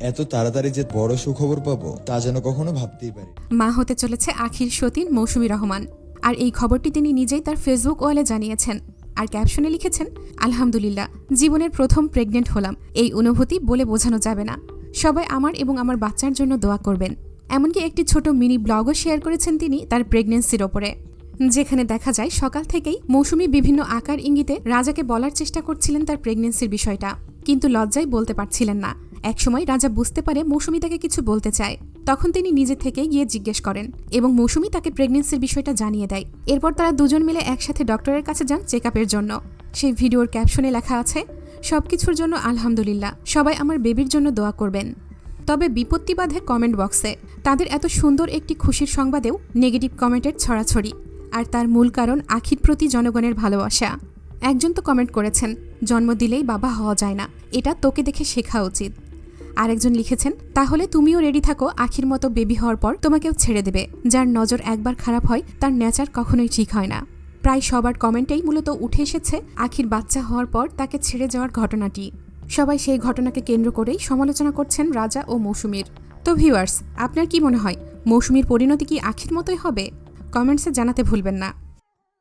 এত তাড়াতাড়ি যে বড় সুখবর পাবো, তা যেন কখনো ভাবতেই পারি। মা হতে চলেছে আখির সতীন মৌসুমী রহমান। আর এই খবরটি তিনি নিজেই তার ফেসবুক ওয়ালে জানিয়েছেন। আর ক্যাপশনে লিখেছেন, আলহামদুলিল্লাহ, জীবনের প্রথম প্রেগনেন্ট হলাম। এই অনুভূতি বলে বোঝানো যাবে না। সবাই আমার এবং আমার বাচ্চার জন্য দোয়া করবেন। এমনকি একটি ছোট মিনি ব্লগও শেয়ার করেছেন তিনি তার প্রেগনেন্সির ওপরে। যেখানে দেখা যায়, সকাল থেকেই মৌসুমী বিভিন্ন আকার ইঙ্গিতে রাজাকে বলার চেষ্টা করছিলেন তার প্রেগনেন্সির বিষয়টা। কিন্তু লজ্জায় বলতে পারছিলেন না। একসময় রাজা বুঝতে পারে মৌসুমী তাকে কিছু বলতে চায়। তখন তিনি নিজে থেকে গিয়ে জিজ্ঞেস করেন এবং মৌসুমী তাকে প্রেগনেন্সির বিষয়টা জানিয়ে দেয়। এরপর তারা দুজন মিলে একসাথে ডক্টরের কাছে যান চেক জন্য। সেই ভিডিওর ক্যাপশনে লেখা আছে সব কিছুর জন্য আলহামদুলিল্লাহ, সবাই আমার বেবির জন্য দোয়া করবেন। তবে বিপত্তি বাধে কমেন্ট বক্সে তাদের এত সুন্দর একটি খুশির সংবাদেও নেগেটিভ কমেন্টের ছড়াছড়ি, আর তার মূল কারণ আখির প্রতি জনগণের ভালোবাসা। একজন তো কমেন্ট করেছেন, জন্ম দিলেই বাবা হওয়া যায় না, এটা তোকে দেখে শেখা উচিত। আরেকজন লিখেছেন, তাহলে তুমিও রেডি থাকো, আখির মতো বেবি হওয়ার পর তোমাকেও ছেড়ে দেবে। যার নজর একবার খারাপ হয়, তার নেচার কখনোই ঠিক হয় না। প্রায় সবার কমেন্টেই মূলত উঠে এসেছে, আখির বাচ্চা হওয়ার পর তাকে ছেড়ে যাওয়ার ঘটনাটি। সবাই সেই ঘটনাকে কেন্দ্র করেই সমালোচনা করছেন রাজা ও মৌসুমীর। তো ভিউয়ার্স আপনার কি মনে হয়? মৌসুমীর পরিণতি কি আখির মতোই হবে? কমেন্টসে জানাতে ভুলবেন না।